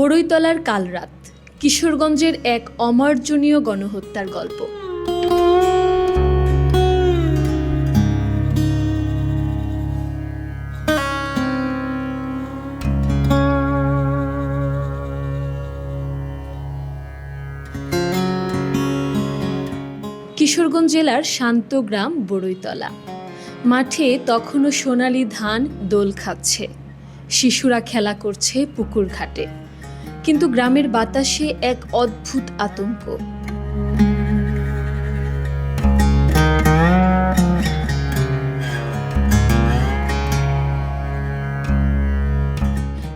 বড়ইতলার কালরাত, কিশোরগঞ্জের এক অমার্জনীয় গণহত্যার গল্প। কিশোরগঞ্জ জেলার শান্ত গ্রাম, বড়ইতলা। মাঠে তখনও সোনালি ধান দোল খাচ্ছে। শিশুরা খেলা করছে পুকুর ঘাটে কিন্তু গ্রামের বাতাসে এক অদ্ভুত আতঙ্ক।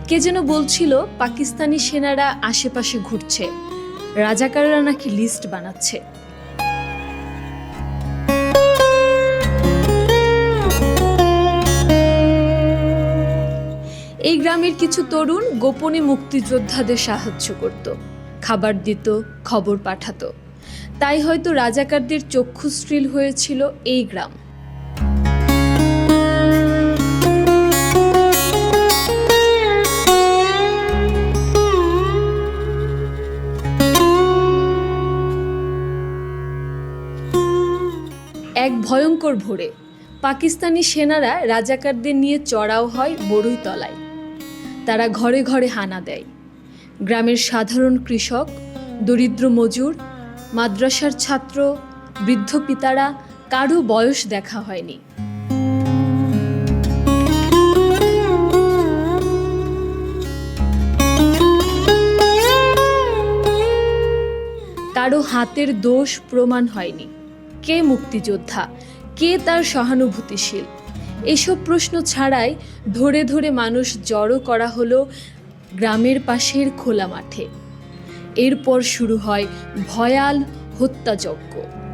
কে যেন বলছিল, পাকিস্তানি সেনারা আশেপাশে ঘুরছে। রাজাকাররা নাকি লিস্ট বানাচ্ছে। এই গ্রামের কিছু তরুণ গোপনে মুক্তিযোদ্ধাদের সাহায্য করত, খাবার দিত, খবর পাঠাতো। তাই হয়তো রাজাকারদের চক্ষুশ্রীল হয়েছিল এই গ্রাম। এক ভয়ঙ্কর ভোরে পাকিস্তানি সেনারা রাজাকারদের নিয়ে চড়াও হয় বড়ইতলায়। তারা ঘরে ঘরে হানা দেয়। গ্রামের সাধারণ কৃষক, দরিদ্র মজুর, মাদ্রাসার ছাত্র, বৃদ্ধ পিতারা কারও বয়স দেখা হয়নি। কারও হাতের দোষ প্রমাণ হয়নি। কে মুক্তিযোদ্ধা? কে তার সহানুভূতিশীল? এসব প্রশ্ন ছাড়াই ধরে ধরে মানুষ জড়ো করা হলো গ্রামের পাশের খোলা মাঠে। এরপর শুরু হয় ভয়াল হত্যাযজ্ঞ।